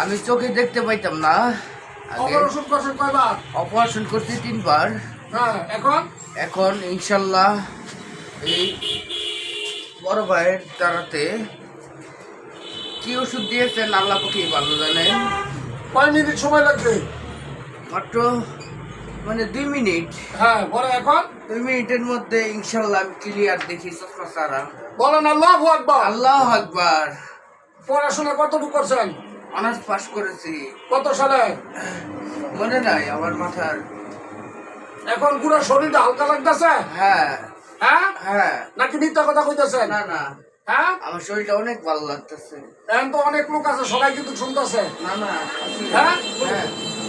আমি চোখে দেখতে পাইতাম না। অপারেশন করছেন কয়বার? অপারেশন করছি তিনবার। হ্যাঁ এখন? এখন ইনশাল্লাহ এই বড় ভাইয়ের দ্বারাতে কি ওষুধ দিয়েছেন আল্লাহ পক্ষে ভালো জানেন? কয় মিনিট সময় লাগবে? মাত্র মানে দুই মিনিট। হ্যাঁ বলে এখন। দুই মিনিটের মধ্যে ইনশাল্লাহ আমি ক্লিয়ার দেখি চশমা সারা বলেন আল্লাহ আকবার। আল্লাহ আকবার। পড়াশোনা কতটুকু করছেন? অনার্স পাস করেছি। কত সালে? মনে নাই আমার মাথার। এখন পুরো শরীরটা হালকা লাগতেছে? হ্যাঁ। হ্যাঁ? হ্যাঁ। নাকি মিথ্যা কথা কইতেছেন? না না। হ্যাঁ? আমার শরীরটা অনেক ভালো লাগতেছে। এখন তো অনেক লোক আছে সবাই কিন্তু শুনতেছে। না না হ্যাঁ? হ্যাঁ।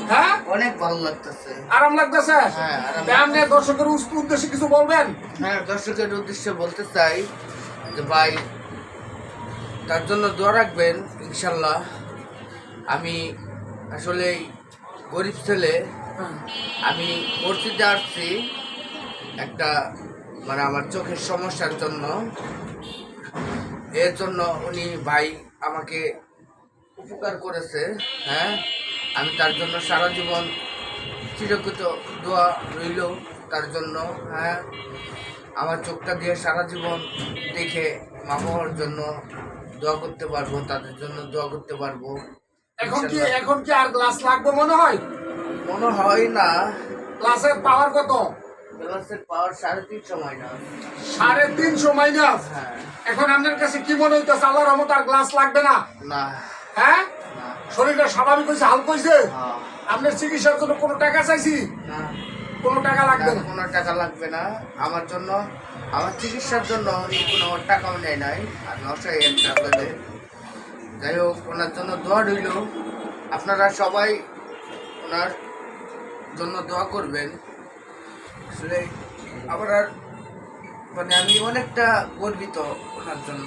হ্যাঁ? অনেক ভালো লাগতেছে। আরাম লাগতেছে? হ্যাঁ, নিয়ে দর্শকের উদ্দেশ্যে কিছু বলবেন? হ্যাঁ দর্শকের উদ্দেশ্যে বলতে চাই যে ভাই তার জন্য দোয়া রাখবেন, ইনশাল্লাহ। আমি আসলে গরিব ছেলে, আমি পড়তে আসছি একটা মানে আমার চোখের সমস্যার জন্য। এর জন্য উনি ভাই আমাকে উপকার করেছে হ্যাঁ? আমি তার জন্য সারা জীবন চিরকৃত দোয়া রইল তার জন্য হ্যাঁ? আমার চোখটা দিয়ে সারা জীবন দেখে মা জন্য দোয়া করতে পারব তাদের জন্য দোয়া করতে পারব। এখন কি এখন কি আর গ্লাস লাগবে মনে হয়? মনে হয় না। গ্লাসের পাওয়ার কত? গ্লাসের পাওয়ার সাড়ে তিন সময় না সাড়ে তিনশো মাইনাস হ্যাঁ। এখন আপনার কাছে কি মনে হইতেছে? আল্লাহর রহমত আর গ্লাস লাগবে না? না। হ্যাঁ? শরীরটা স্বাভাবিক হয়েছে হালকা হয়েছে হ্যাঁ, আপনার চিকিৎসার জন্য কোনো টাকা চাইছি? না। কোনো টাকা লাগবে না, কোনো টাকা লাগবে না। আমার জন্য আমার চিকিৎসার জন্য উনি কোনো টাকাও নেয় নাই। আমি অসহায় ছেলে যাই হোক ওনার জন্য দোয়া রইল। আপনারা সবাই ওনার জন্য দোয়া করবেন। আসলে আবার আর মানে আমি অনেকটা গর্বিত ওনার জন্য।